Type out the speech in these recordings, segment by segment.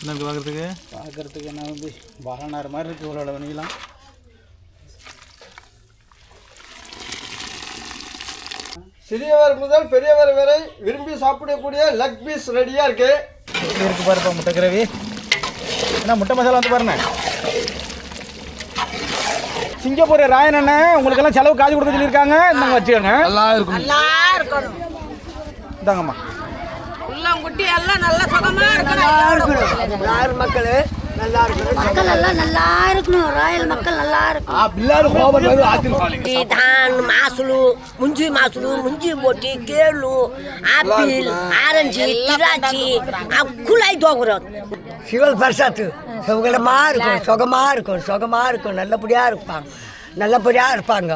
என்ன இருக்கு பார்க்குறதுக்கு? பார்க்குறதுக்கு என்ன வந்து பாலனார் மாதிரி இருக்குது இவ்வளோ வணிகலாம் சிறியவர் முதல் பெரியவர் வரை விரும்பி சாப்பிடக்கூடிய லக் பீஸ் ரெடியாக இருக்கு. எப்படி இருக்கு பாருப்பா முட்டை கிரேவி? என்ன முட்டை மசாலா வந்து பாருங்க சிங்கப்பூர் ராயன் அண்ணன் உங்களுக்கெல்லாம் செலவு காசு கொடுக்க சொல்லியிருக்காங்க. இந்தாங்க வச்சுக்கோங்க. நல்லா இருக்கும் நல்லா குட்டி எல்லாம் நல்லா சுகமா இருக்கணும். யாரும் மக்கள் எல்லாம் நல்லா இருக்கணும். ராயல் மக்கள் நல்லா இருக்கணும். தான் மாசுலு முஞ்சி மாசுலு முஞ்சி போட்டி கேளு ஆப்பிள் ஆரஞ்சு திராட்சை குழாய் தோக்குறோம். சிவல் பிரசாத் சுகமா இருக்கும் சுகமா இருக்கும் சுகமா இருக்கும் நல்லபடியா இருப்பாங்க. நல்லபடியா இருப்பாங்க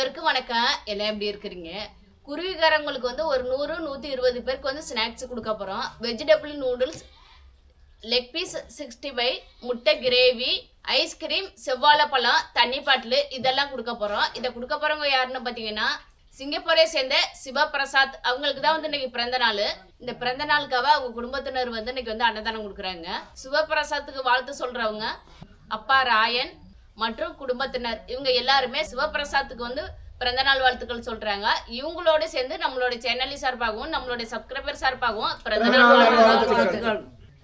அனைவருக்கும் வணக்கம். எல்லாம் எப்படி இருக்கிறீங்க? குருவிகாரங்களுக்கு வந்து ஒரு நூறு நூற்றி இருபது பேருக்கு வந்து ஸ்நாக்ஸ் கொடுக்க போகிறோம் vegetable noodles leg piece sixty five முட்டை கிரேவி ஐஸ்கிரீம் செவ்வாழைப்பழம் தண்ணி பாட்டில் இதெல்லாம் கொடுக்க போகிறோம் இதை கொடுக்க போகிறவங்க யாருன்னு பார்த்தீங்கன்னா சிங்கப்பூரை சேர்ந்த சிவபிரசாத் அவங்களுக்கு தான் வந்து இன்னைக்கு பிறந்த நாள். இந்த பிறந்த நாளுக்காக அவங்க குடும்பத்தினர் வந்து இன்னைக்கு வந்து அன்னதானம் கொடுக்குறாங்க. சிவபிரசாத்துக்கு வாழ்த்து சொல்கிறவங்க அப்பா ராயன் மற்றும் குடும்பத்தினர். இவங்க எல்லாருமே சிவபிரசாத்துக்கு வந்து பிறந்தநாள் வாழ்த்துக்கள் சொல்றாங்க. இவங்களோட சேர்ந்து நம்மளோட சேனலி சார்பாகவும் நம்மளோட சப்ஸ்கிரைபர் சார்பாகவும் பிறந்தநாள் வாழ்த்துக்கள்.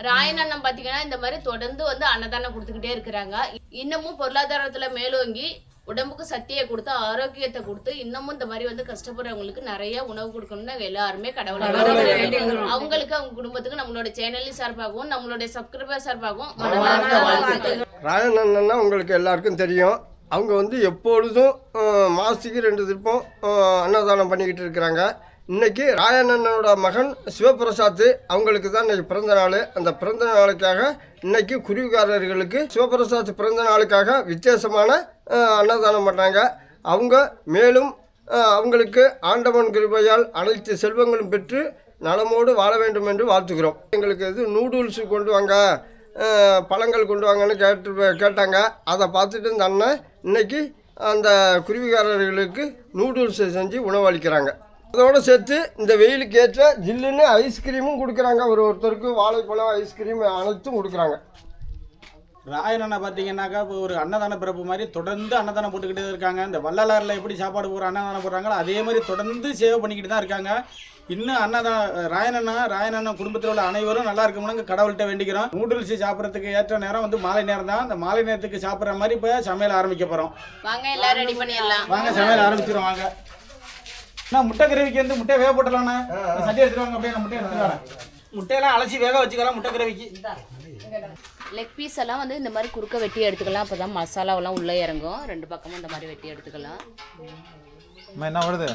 ராயன் அண்ணன் பாத்தீங்கன்னா இந்த மாதிரி தொடர்ந்து வந்து அன்னதானம் கொடுத்துக்கிட்டே இருக்கிறாங்க. இன்னமும் பொருளாதாரத்துல மேலோங்கி உடம்புக்கு சக்தியை கொடுத்து ஆரோக்கியத்தை கொடுத்து இன்னமும் இந்த மாதிரி வந்து கஷ்டப்படுறவங்களுக்கு நிறைய உணவு கொடுக்கணும்னு நாங்க எல்லாருமே கடவுளை. அவங்களுக்கு அவங்க குடும்பத்துக்கு நம்மளோட சேனலி சார்பாகவும் நம்மளுடைய சப்ஸ்கிரைபர் சார்பாகவும் அண்ணன்னா உங்களுக்கு எல்லாருக்கும் தெரியும். அவங்க வந்து எப்பொழுதும் அஹ், மாசத்துக்கு ரெண்டு திருப்பம் அன்னதானம் பண்ணிக்கிட்டு இருக்கிறாங்க. இன்னைக்கு ராயண்ணனோட மகன் சிவபிரசாத் அவங்களுக்கு தான் இன்னைக்கு பிறந்த நாள். அந்த பிறந்த நாளுக்காக இன்னைக்கு குருவிக்காரர்களுக்கு சிவபிரசாத் பிறந்த நாளுக்காக வித்தியாசமான அன்னதானம் பண்ணுறாங்க அவங்க மேலும் அவங்களுக்கு ஆண்டவன் கிருபையால் அனைத்து செல்வங்களும் பெற்று நலமோடு வாழ வேண்டும் என்று வாழ்த்துக்கிறோம் எங்களுக்கு இது நூடுல்ஸ் கொண்டு வாங்க பழங்கள் கொண்டு வாங்கன்னு கேட்டு கேட்டாங்க. அதை பார்த்துட்டு இந்த அண்ணன் இன்னைக்கு அந்த குருவிக்காரர்களுக்கு நூடுல்ஸை செஞ்சு உணவளிக்கிறாங்க. அதோடு சேர்த்து இந்த வெயிலுக்கு ஏற்ற ஜில்லுன்னு ஐஸ்கிரீமும் கொடுக்குறாங்க. ஒரு ஒருத்தருக்கு வாழைப்பழம் ஐஸ்கிரீம் அனைத்தும் கொடுக்குறாங்க. ராயன் அண்ணன் பார்த்தீங்கன்னாக்கா இப்போ ஒரு அன்னதான பிறப்பு மாதிரி தொடர்ந்து அன்னதானம் போட்டுக்கிட்டே இருக்காங்க. இந்த வள்ளலாரில் எப்படி சாப்பாடு போடுற அன்னதானம் போடுறாங்களோ அதே மாதிரி தொடர்ந்து சேவை பண்ணிக்கிட்டு தான் இருக்காங்க. இன்னும் அன்னதான ராயன் அண்ணா ராயன் குடும்பத்தில் உள்ள அனைவரும் நல்லா இருக்கணும்னு கடவுள்கிட்ட வேண்டிக்கிறோம். நூடுல்ஸ் சாப்பிட்றதுக்கு ஏற்ற நேரம் வந்து மாலை நேரம் தான். அந்த மாலை நேரத்துக்கு சாப்பிட்ற மாதிரி இப்போ சமையல் ஆரம்பிக்க போகிறோம் வாங்க எல்லாரும் ரெடி பண்ணிடலாம். வாங்க சமையல் ஆரம்பிச்சிடும் வாங்க. அண்ணா முட்டை கிரேவிக்கு வந்து முட்டை வேக போட்டலாம்ண்ணா சட்டி எடுத்துட்டு வாங்க அப்படியே நான் முட்டை எடுத்துட்டு வரேன். முட்டையெல்லாம் அலசி வேக வச்சுக்கலாம் முட்டை கிரேவிக்கு. லெக் பீஸ் எல்லாம் வந்து இந்த மாதிரி குறுக்க வெட்டி எடுத்துக்கலாம். அப்போ தான் மசாலாவெல்லாம் உள்ளே இறங்கும். ரெண்டு பக்கமும் இந்த மாதிரி வெட்டி எடுத்துக்கலாம். அம்மா என்ன வருது?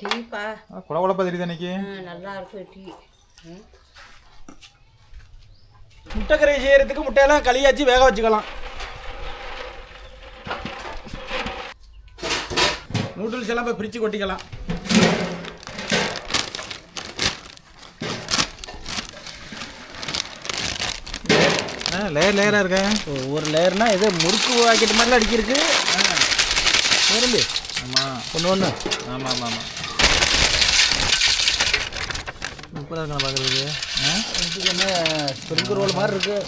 டீப்பா குழ குழப்பா தெரியுது இன்னைக்கு நல்லா இருக்கும் டீ முட்டை கிரேவி செய்யறதுக்கு முட்டையெல்லாம் களியாச்சு வேக வச்சுக்கலாம். நூடுல்ஸ் எல்லாம் இப்போ பிரித்து கொட்டிக்கலாம். ஆ லேயர் லேயராக இருக்கேன் ஒரு லேயர்னா இது முறுக்கு பாக்கெட் மாதிரிலாம் அடிக்கிருக்கு. விரும்பி ஆமாம் ஒன்று ஒன்று ஆமாம் ஆமாம் ஆமாம் சூப்பராக இருக்கா பார்க்குறதுக்கு. என்ன ஸ்ப்ரிங் ரோல் மாதிரி இருக்கு.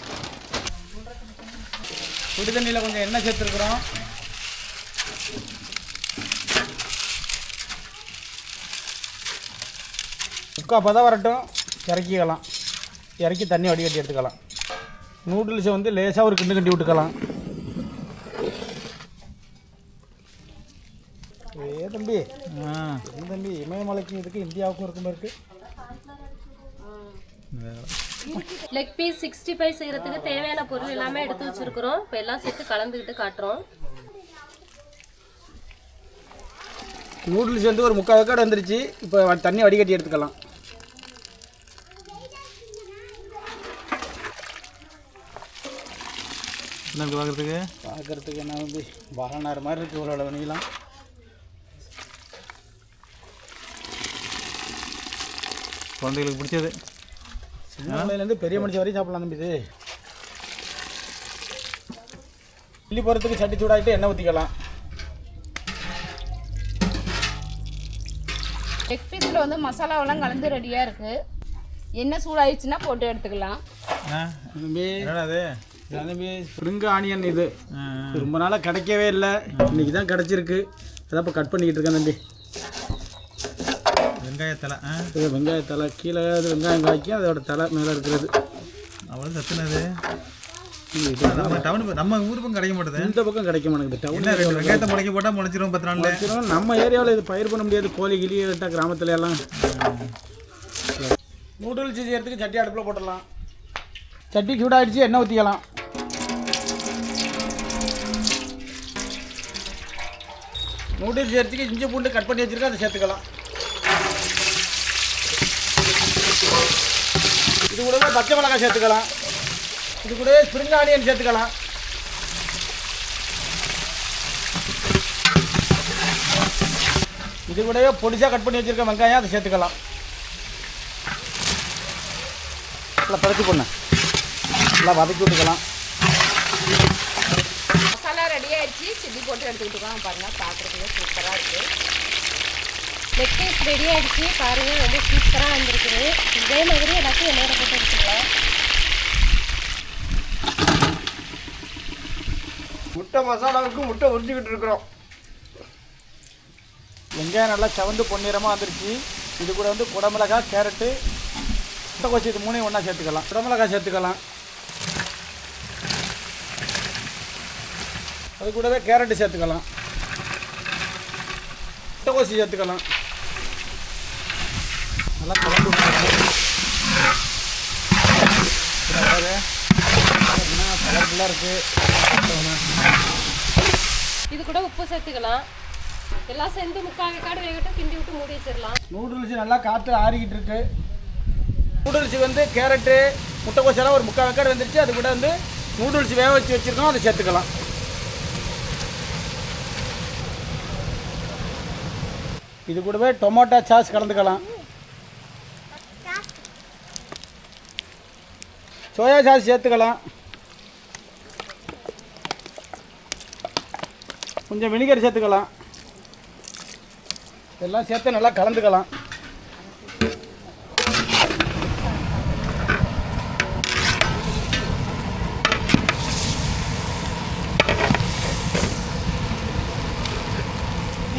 சுடு தண்ணியில் கொஞ்சம் எண்ணெய் சேர்த்துருக்குறோம். முக்கா பதம் வரட்டும். இறக்கிக்கலாம். இறக்கி தண்ணி வடிகட்டி எடுத்துக்கலாம். நூடுல்ஸை வந்து லேசாக ஒரு கிண்டு கிண்டி விட்டுக்கலாம். ஏ தம்பி. ஆ. என்ன தம்பி இமயமலைக்கும் இதுக்கு இந்தியாவுக்கும் இருக்கும் இருக்கு லெக் பீஸ் சிக்ஸ்டி ஃபைவ் செய்யறதுக்கு தேவையான பொருள் எல்லாமே எடுத்து வச்சிருக்கிறோம். இப்போ எல்லாம் சேர்த்து கலந்துக்கிட்டு காட்டுறோம். நூடுல்ஸ் வந்து ஒரு முக்கால் வெக்காடு வந்துருச்சு. இப்போ தண்ணி வடிகட்டி எடுத்துக்கலாம். என்ன இப்படி பார்க்குறதுக்கு? பார்க்குறதுக்கு என்ன வந்து பாலனார் மாதிரி இருக்குது இவ்வளோ நீளம். குழந்தைகளுக்கு பிடிச்சது. சின்ன பிள்ளையிலேருந்து பெரிய மனுஷன் வரையும் சாப்பிடலாம் தம்பி இது. கிள்ளி போகிறதுக்கு சட்டி சூடாகிட்டு எண்ணெய் ஊற்றிக்கலாம் லெக் பீஸில் வந்து மசாலாவெல்லாம் கலந்து ரெடியாக இருக்குது என்ன சூடாயிடுச்சுன்னா போட்டு எடுத்துக்கலாம். ஆ தம்பி. என்னடா அது ஸ்ப்ரிங் ஆனியன் இது. ரொம்ப நாளாக கிடைக்கவே இல்லை. இன்னைக்கு தான் கிடச்சிருக்கு. அதான் இப்போ கட் பண்ணிக்கிட்டு இருக்கேன் தம்பி. வெங்காயத்தலை ஆ? இது வெங்காய தலை கீழே இது வெங்காயம் காய்க்கி அதோட தலை மேலே இருக்கிறது. அவ்வளோ சத்துனது. நம்ம டவுன் நம்ம ஊர் பக்கம் கிடைக்க மாட்டேது. இந்த பக்கம் கிடைக்க மாட்டேங்குது. டவுன் வெங்காயத்தை முளைக்க போட்டால் முளைச்சிரும் பத்து நாளில்? வச்சிரும். நம்ம ஏரியாவில் இது பயிர் பண்ண முடியாது. கோழி கிளி விட்டா கிராமத்துல எல்லாம். நூடுல்ஸ் செய்யறதுக்கு சட்டி அடுப்பில் போட்டுடலாம். சட்டி சூடாயிடுச்சு எண்ணெய் ஊற்றிக்கலாம் நூடுல்ஸ் சேர்த்துக்கு இஞ்சி பூண்டு கட் பண்ணி வச்சுருக்கேன் அதை சேர்த்துக்கலாம். இது கூடவே பச்சை மிளகாய் சேர்த்துக்கலாம். இது கூடவே ஸ்ப்ரிங் ஆனியன் சேர்த்துக்கலாம். இது கூடவே பொடிசாக கட் பண்ணி வச்சிருக்க வெங்காயம் அதை சேர்த்துக்கலாம். நல்லா பறிச்சு பொண்ணு நல்லா வதக்கி விட்டுக்கலாம். வச்சு சில்லி போட்டு எடுத்துக்கிட்டு பாருங்கள் பார்க்குறதுக்கு சூப்பராக இருக்குது லெக் பீஸ் ரெடி ஆயிடுச்சு. பாருங்க ரொம்ப சூப்பராக வந்திருக்குது. இதே மாதிரி எல்லாத்தையும் எண்ணெயில போட்டு எடுத்துக்கலாம். முட்டை மசாலாவுக்கு முட்டை உறிஞ்சிக்கிட்டு இருக்கிறோம். வெங்காயம் நல்லா செவந்து பொன்னிறமாக வந்துருச்சு. இது கூட வந்து குடமிளகா கேரட்டு கொச்சி இது மூணையும் ஒன்றா சேர்த்துக்கலாம். குடமிளகா சேர்த்துக்கலாம். அது கூடவே கேரட்டு சேர்த்துக்கலாம். முட்டைக்கோசி சேர்த்துக்கலாம். நல்லா கலந்து கலர்ஃபுல்லாக இருக்குது இது கூட உப்பு சேர்த்துக்கலாம். எல்லாம் சேர்ந்து முக்கால் காடு வேகட்டும் கிண்டி விட்டு மூடி வச்சிடலாம். நூடுல்ஸ் நல்லா காற்று ஆறிக்கிட்டு இருக்கு. நூடுல்ஸ் வந்து கேரட்டு முட்டைக்கோஸ் எல்லாம் ஒரு முக்கால் வெக்காடு வந்துருச்சு. அது கூட வந்து நூடுல்ஸ் வேக வச்சு வச்சுருக்கோம். அதை சேர்த்துக்கலாம். இது கூடவே டொமேட்டோ சாஸ் கலந்துக்கலாம். சோயா சாஸ் சேர்த்துக்கலாம். கொஞ்சம் வினிகர் சேர்த்துக்கலாம். எல்லாம் சேர்த்து நல்லா கலந்துக்கலாம்.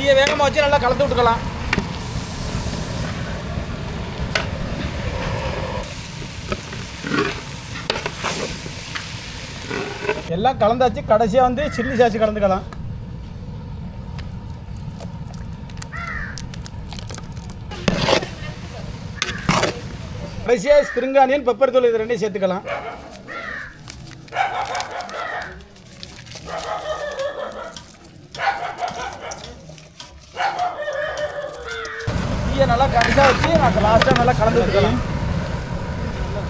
தீயை வேகமாக வச்சு நல்லா கலந்து விட்டுக்கலாம். எல்லாம் கலந்தாச்சு. கடைசியாக வந்து சில்லி சாச்சு கலந்துக்கலாம். கடைசியாக ஸ்ப்ரிங் ஆனியன் பெப்பர் தூள் இது ரெண்டையும் சேர்த்துக்கலாம் டீயை நல்லா கடைசியாக வச்சு நான் லாஸ்ட்டாக நல்லா கலந்து விட்டுக்கலாம்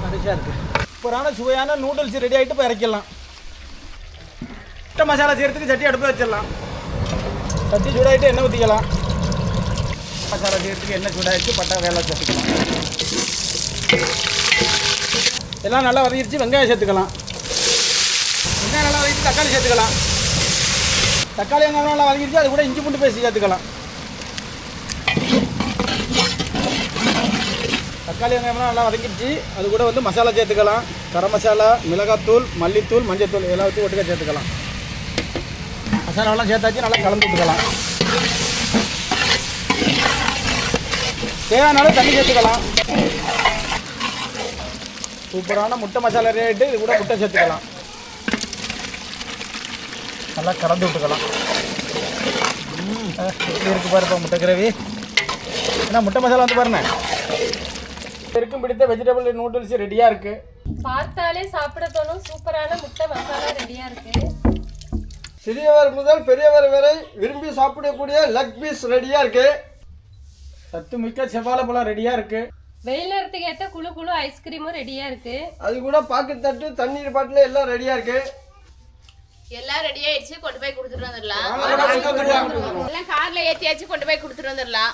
கடைசியாக இருக்குது சூப்பரான சுவையான நூடுல்ஸ் ரெடி ஆகிட்டு இப்போ இறக்கிடலாம். முட்டை மசாலா செய்கிறதுக்கு சட்டி அடுப்பு வச்சிடலாம். சட்டி சூடாகிட்டு எண்ணெய் ஊற்றிக்கலாம் மசாலா செய்கிறதுக்கு எண்ணெய் சூடாகிடுச்சு பட்டா வேலை சேர்த்துக்கலாம் எல்லாம் நல்லா வதக்கிடுச்சு வெங்காயம் சேர்த்துக்கலாம். வெங்காயம் நல்லா வதக்கிட்டு தக்காளி சேர்த்துக்கலாம். தக்காளி வெங்காயம் நல்லா வதக்கிடுச்சு அது கூட இஞ்சி பூண்டு பேசி சேர்த்துக்கலாம். தக்காளி வெங்காயம்லாம் நல்லா வதக்கிடுச்சு அது கூட வந்து மசாலா சேர்த்துக்கலாம். கரம் மசாலா மிளகாத்தூள் மல்லித்தூள் மஞ்சத்தூள் எல்லாத்தையும் ஒட்டுக்க சேர்த்துக்கலாம். மசாலாவெல்லாம் சேர்த்தாச்சு நல்லா கலந்து விட்டுக்கலாம். தேவையான தண்ணி சேர்த்துக்கலாம். சூப்பரான முட்டை மசாலா ரேட்டு இது கூட முட்டை சேர்த்துக்கலாம். நல்லா கலந்து விட்டுக்கலாம். எப்படி இருக்கு பாருப்பா முட்டை கிரேவி. ஏன்னா முட்டை மசாலா வந்து பாருண்ணே. இருக்கும் பிடித்த வெஜிடபிள் நூடுல்ஸ் ரெடியாக இருக்குது பார்த்தாலே சாப்பிட தோணும். சூப்பரான முட்டை மசாலா ரெடியா இருக்கு. சிறியவர் முதல் பெரியவர் வரை விரும்பி சாப்பிடக்கூடிய லக் பீஸ் ரெடியாக இருக்குது சத்து மிக்க செவ்வாழை பழம் ரெடியாக இருக்குது வெயில் நேரத்துக்கு ஏற்ற குழு குழு ஐஸ்கிரீமும் ரெடியா இருக்கு. அது கூட பாக்கு தட்டு தண்ணீர் பாட்டில் எல்லாம் ரெடியாக இருக்குது எல்லாம் ரெடி ஆயிடுச்சு கொண்டு போய் கொடுத்துட்டு வந்துடலாம். எல்லாம் கார்ல ஏத்தியாச்சு கொண்டு போய் கொடுத்துட்டு வந்துடலாம்.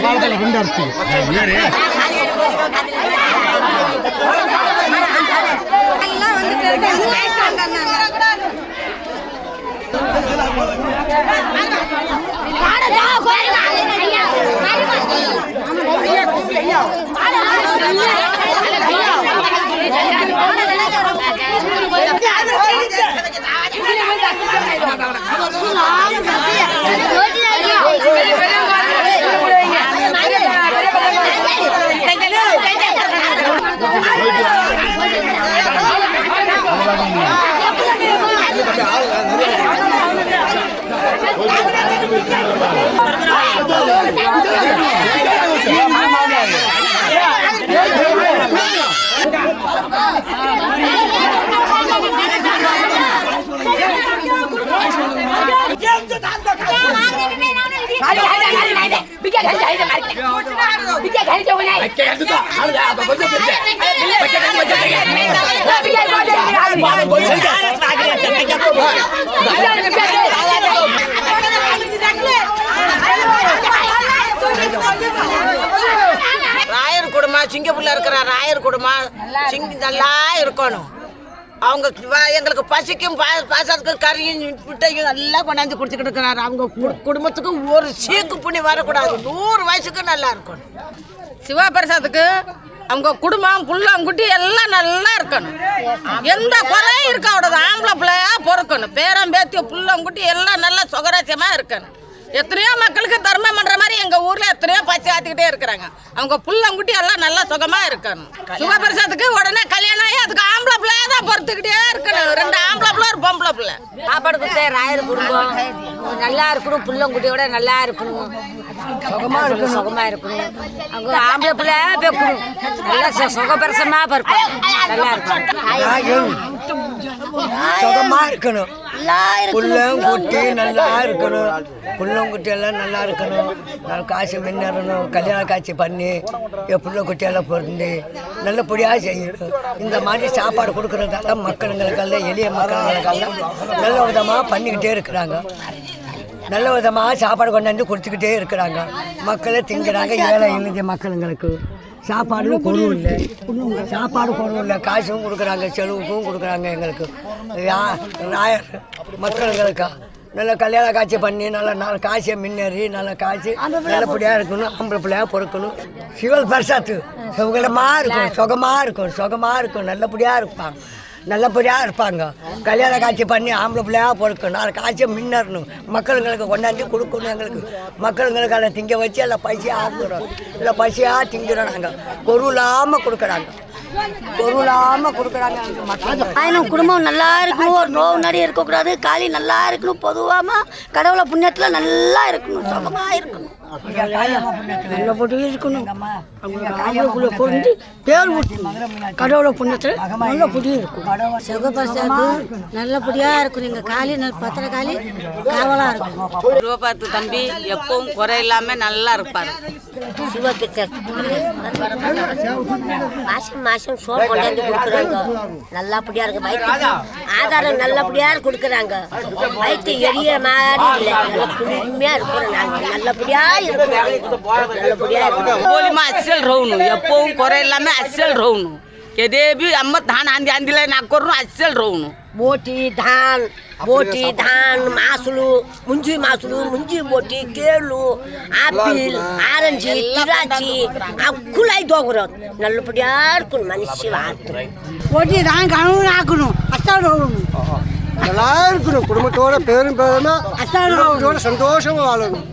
Guarda la condarti. Eh, ¡Vamos! Rayar குடும்பம் சிங்கப்பூர்ல இருக்கிற ராயர் குடும்பம் சிங்க நல்லா இருக்கணும். அவங்க எங்களுக்கு பசிக்கும் பா- பாசத்துக்கும் கறியும் முட்டையும் எல்லாம் கொண்டாந்து குடிச்சுக்கிட்டு இருக்கிறாரு. அவங்க கு- குடும்பத்துக்கு ஒரு சீக்கு புண்ணி வரக்கூடாது. நூறு வயசுக்கு நல்லா இருக்கணும். சிவபிரசாத்துக்கு அவங்க குடும்பம் புள்ளங்குட்டி எல்லாம் நல்லா இருக்கணும். எந்த குறையும் இருக்க கூடாது ஆம்பளை பிள்ளையா பொறுக்கணும். பேரம் பேத்தி புள்ளங்குட்டி எல்லாம் நல்லா சுகராசியமா இருக்கணும். எத்தனையோ மக்களுக்கு தர்மம் பண்ற மாதிரி எங்க ஊர்ல எத்தனையோ பச்சை ஆத்திக்கிட்டே இருக்கிறாங்க. அவங்க புள்ளங்குட்டி எல்லாம் நல்லா சுகமா இருக்கணும். சிவபிரசாத்துக்கு உடனே கல்யாணம் ஆகி அதுக்கு ஆம்பளை பிள்ளையா தான் பொறுத்துக்கிட்டே இருக்கணும். ரெண்டு ஆம்பளை பிள்ளை ஒரு பொம்பளை பிள்ளை. சாப்பாடு கொடுத்தே ராயர் குடும்பம். நல்லா இருக்கணும் புள்ளங்குட்டியோட நல்லா இருக்கணும். சுகமா இருக்கணும். சுகமா இருக்கணும். அவங்க ஆம்பளை பிள்ளை வைக்கணும் நல்லா சு- சுகப்பிரசமா பிறப்பாங்க நல்லா இருக்கணும். சுகமா இருக்கணும். புள்ளங்குட்டி நல்லா இருக்கணும். புள்ளங்குட்டி எல்லாம் நல்லா இருக்கணும். நல்ல காசு முன்னேறணும். கல்யாண காட்சி பண்ணி என் புள்ள குட்டியெல்லாம் பொருந்து நல்லபடியாக செய்யணும். இந்த மாதிரி சாப்பாடு கொடுக்குறதால மக்களுங்களுக்கெல்லாம் எளிய மக்களுங்களுக்கெல்லாம் நல்ல விதமாக பண்ணிக்கிட்டே இருக்கிறாங்க. நல்ல விதமாக சாப்பாடு கொண்டாந்து கொடுத்துக்கிட்டே இருக்கிறாங்க. மக்களை திங்கிறாங்க ஏழை எளிய மக்களுங்களுக்கு. சாப்பாடு குறவு இல்லை. சாப்பாடு குறவு இல்லை. காசும் கொடுக்குறாங்க செலவுக்கும் கொடுக்குறாங்க எங்களுக்கு. நாயர் மக்களுங்களுக்கா நல்ல கல்யாண காட்சி பண்ணி நல்ல நாலு காசியை முன்னேறி நல்ல காட்சி நல்லபடியாக இருக்கணும் ஆம்பளை பிள்ளையாக பொறுக்கணும். சிவல் பரிசாத்து சுகமாக இருக்கும் சுகமாக இருக்கும் சுகமாக இருக்கும் நல்லபடியாக இருப்பாங்க. நல்லபடியாக இருப்பாங்க. கல்யாண காட்சி பண்ணி ஆம்பளை பிள்ளையாக பொறுக்கணும் நாலு காட்சியை முன்னேறணும். மக்களுங்களுக்கு கொண்டாந்து கொடுக்கணும் எங்களுக்கு. மக்களுங்களுக்கு அதை திங்க வச்சு எல்லாம் பசியாக ஆக்குறோம் இல்லை பசியாக திங்கிறோம் நாங்கள் பொருள் இல்லாமல் கொடுக்குறாங்க. பொருளாம கொடுக்குறாங்க ஆயினும் குடும்பம் நல்லா இருக்கணும் ஒரு நோவு நடி இருக்கக்கூடாது காலி நல்லா இருக்கணும் பொதுவாக கடவுளை புண்ணியத்தில் நல்லா இருக்கணும் சுகமாக இருக்கணும். நல்லபடி இருக்கணும் அவங்களுக்குள்ள பொருந்து பேர் ஊட்டணும் கடவுளை புண்ணியத்தில் நல்லபடி இருக்கும் சுகபரிசாக்கு நல்லபடியாக இருக்கும் எங்கள் காலி நல்ல பத்திர காலி காவலாக இருக்கும் சிவபாத்து தம்பி எப்பவும் குறை இல்லாமல் நல்லா இருப்பாரு மாசம் மாசம் சோறு கொண்டாந்து கொடுக்குறாங்க நல்லபடியா இருக்கு வயிற்று ஆதாரம் நல்லபடியா கொடுக்குறாங்க வயிற்று எரிய மாதிரி இல்லை நல்லா குளிர்மையா இருக்கிறோம் நாங்கள் நல்லபடியா போலிமா அச்சல் ரவுணும் எப்பவும் குறை இல்லாம அச்சல் ரவுணும் எதேபி அம்ம ধান হান্দি হান্দিলে না করুন আচ্ছল রহুন ಬೋಟಿ ಧಾನ್ ಬೋಟಿ ಧಾನ್ ಮಾಸುಲು ಮುಂಜಿ ಮಾಸುಲು ಮುಂಜಿ ಬೋಟಿ ಕೇಳು ಆಪಿಲ್ ಆರೆಂಜಿ ತಿರಾಚಿ ಅಕ್ಕುಲಾಯ್ದು ಹೋಗಿರೋದು ನಲ್ಲು ಪುಡಿ ಆಡ್ಕೊಂಡು ಮನುಷ್ಯ ಆಡ್ತಾರೆ ಬೋಟಿ ಧಾನ್ ಕಾಣು ಹಾಕணும் ಅಚ್ಚಲ್ ರೌನು நல்லா இருக்கணும் குடும்பத்தோட பேரும் பேருமா குடும்பத்தோட சந்தோஷமா வாழணும்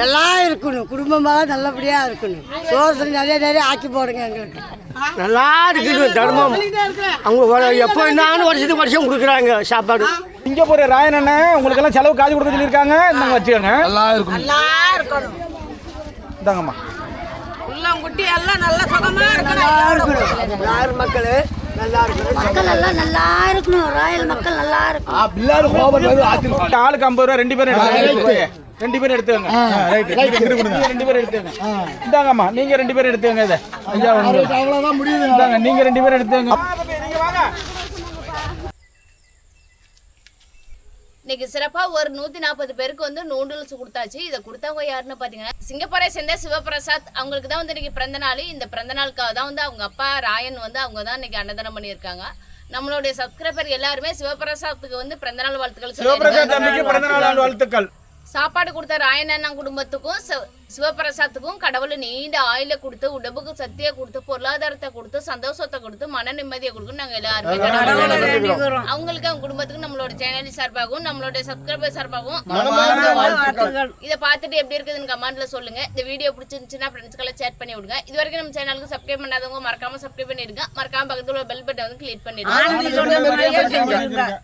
நல்லா இருக்கணும் குடும்பமாக நல்லபடியாக இருக்கணும் சோறு நிறைய நிறைய ஆக்கி போடுங்க எங்களுக்கு. நல்லா இருக்கணும் தர்மம். அவங்க எப்போ என்னாலும் வருஷத்துக்கு வருஷம் கொடுக்குறாங்க சாப்பாடு. இங்கே போகிற ராயன் அண்ணன் உங்களுக்கு எல்லாம் செலவு காசு கொடுக்க சொல்லியிருக்காங்க. இந்தாங்க வச்சுக்கோங்க. நல்லா இருக்கணும் இந்தாங்கம்மா. புள்ளங்குட்டி எல்லாம் நல்ல சுகமா இருக்கணும். நல்லா இருக்கணும் யார் மக்கள் மக்கள் எல்லாம் நல்லா இருக்கணும். ராயல் மக்கள் நல்லா இருக்கணும். ஆளுக்கு ஐம்பது ரூபா ரெண்டு பேரும் ரெண்டு பேரும் எடுத்துக்கோங்க நீங்க ரெண்டு பேரும் எடுத்துக்கோங்க இந்தாங்கம்மா நீங்க ரெண்டு பேரும் எடுத்துக்கோங்க இதை. உங்களுக்கு. இந்தாங்க நீங்க ரெண்டு பேரும் எடுத்துக்கோங்க நீங்க வாங்க இன்னைக்கு சிறப்பாக ஒரு நூற்றி நாற்பது பேருக்கு வந்து நூடுல்ஸ் கொடுத்தாச்சு. இதை கொடுத்தவங்க யாருன்னு பார்த்தீங்கன்னா சிங்கப்பூரை சேர்ந்த சிவபிரசாத். அவங்களுக்கு தான் வந்து இன்னைக்கு பிறந்த நாள். இந்த பிறந்த நாளுக்காக தான் வந்து அவங்க அப்பா ராயன் வந்து அவங்க தான் இன்னைக்கு அன்னதானம் பண்ணியிருக்காங்க. நம்மளுடைய சப்ஸ்கிரைபர் எல்லாருமே சிவபிரசாத்துக்கு வந்து பிறந்தநாள் வாழ்த்துக்கள் சிவபிரசாத் பிறந்த நாள் வாழ்த்துக்கள். சாப்பாடு கொடுத்த ராயன் அண்ணா குடும்பத்துக்கும் சிவ- சிவபிரசாத்துக்கும் கடவுள் நீண்ட ஆயில கொடுத்து உடம்புக்கு சக்தியை கொடுத்து பொருளாதாரத்தை கொடுத்து சந்தோஷத்தை கொடுத்து மன நிம்மதியை கொடுக்கும் நாங்க எல்லாருமே. அவங்களுக்கு அவங்க குடும்பத்துக்கு நம்மளோட சேனல் சார்பாகவும் நம்மளோட சப்ஸ்கிரைபர் சார்பாகவும் இதை பார்த்துட்டு எப்படி இருக்குதுன்னு கமெண்ட்ல சொல்லுங்க இந்த வீடியோ பிடிச்சிருந்துச்சுன்னா ஃப்ரெண்ட்ஸ்க்கெல்லாம் ஷேர் பண்ணி விடுங்க இது வரைக்கும் நம்ம சேனலுக்கு சப்ஸ்கிரைப் பண்ணாதவங்க மறக்காம சப்ஸ்கிரைப் பண்ணிடுங்க மறக்காம பக்கத்துல பெல் பட்டன் வந்து கிளிக் பண்ணிடுங்க